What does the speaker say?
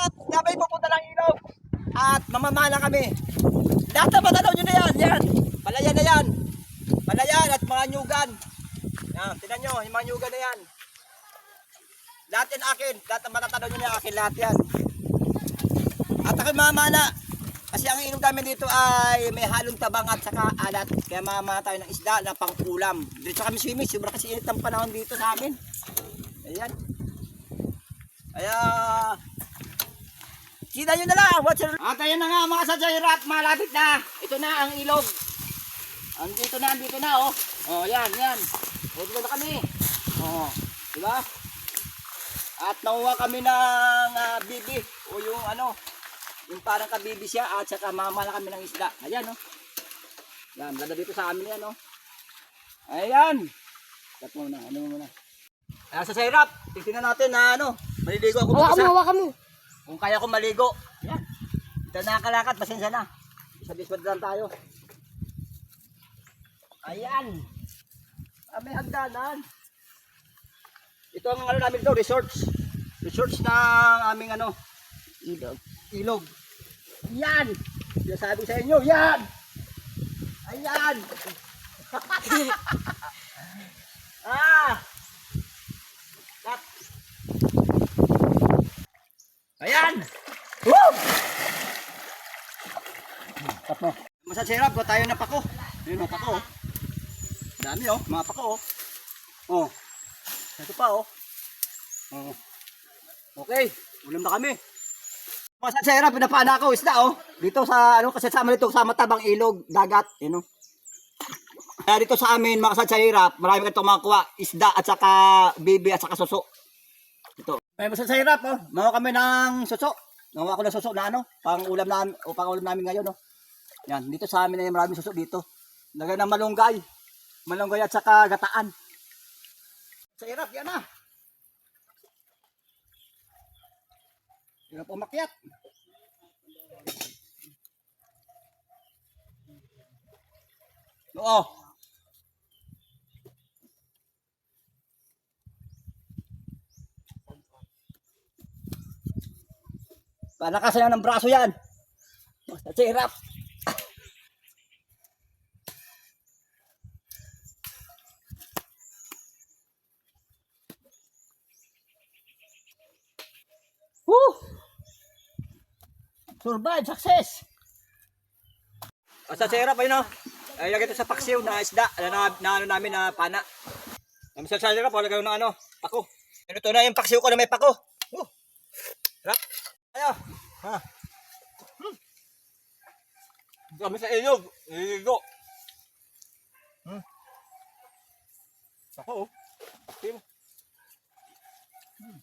At kami pupunta ng ilog. At mamamana kami. Lahat na matanaw nyo na yan. Yan. Palayan na yan. Palayan at mga nyugan. Yan. Tinan nyo. Yung mga nyugan na yan. Lahat yan akin. Lahat na matatanaw nyo na akin. Lahat yan. At ako mamana. Kasi ang ilog namin dito ay may halong tabang at saka alat. Kaya mamana tayo ng isda na pangkulam. Dito kami swimming. Sobra kasi init ang panahon dito sa amin. Ayan. Kaya Kita nyo na lang, watch your... At ayan na nga mga sasayirat, malapit na. Ito na ang ilog. Andito na, andito na oh. Oh, yan, yan. O, dito na kami. Oh, di ba? At nakuha kami ng ah, bibi o yung ano, yung parang kabibi siya at saka mamala kami ng isda. Ayan oh. Yan, ganda dito sa amin yan oh. Ayan. Kat muna, ano muna. Ayan sa sayrap, tingnan natin na ano, maliligo ako Hawakan mo, hawakan mo. Kung kaya ko maligo. Yan. Ito nakakalakad, pasensya na. Sa diswad lang tayo. Ayan. Ah, may hagdanan. Ito ang ano namin to, resorts. Resorts ng aming ano, ilog. Ilog. Yan. Sinasabi sa inyo, yan. Ayan. ah. Cut. Ayan! Woo! Tap mo. Masa sirap ko tayo na pako. Ayun ang pako. oh. Dami oh, mga pako oh. Oh. Ito pa oh. Oh. Okay, ulam na kami. Masa sirap pinapaan ako isda oh. Dito sa ano kasi sama dito sa matabang ilog, dagat, you know. Kaya dito sa amin, mga kasatsahirap, marami ka itong makuha, isda at saka bibi at saka suso. Ito. May masasahirap, oh. Mawa kami ng suso. Nawa ko ng suso na ano, pang ulam namin, o pang ulam namin ngayon, oh. Yan, dito sa amin ay maraming suso dito. Lagay ng malunggay. Malunggay at saka gataan. Sa hirap, yan na. Hirap umakyat. Oo. Palakasan ng braso yan. Basta hirap. Woo! Survive, success! Basta hirap, ayun o. Ay, lagay ito sa paksiw na isda na, na, na ano namin na pana. Ang sa hirap, wala kayo ng ano, pako. Ito na yung paksiw ko na may pako. Oh. Hirap. Ayo. Ha. Hmm. Kami sa ilog. Iligo. Hmm. Ako oh. Hmm.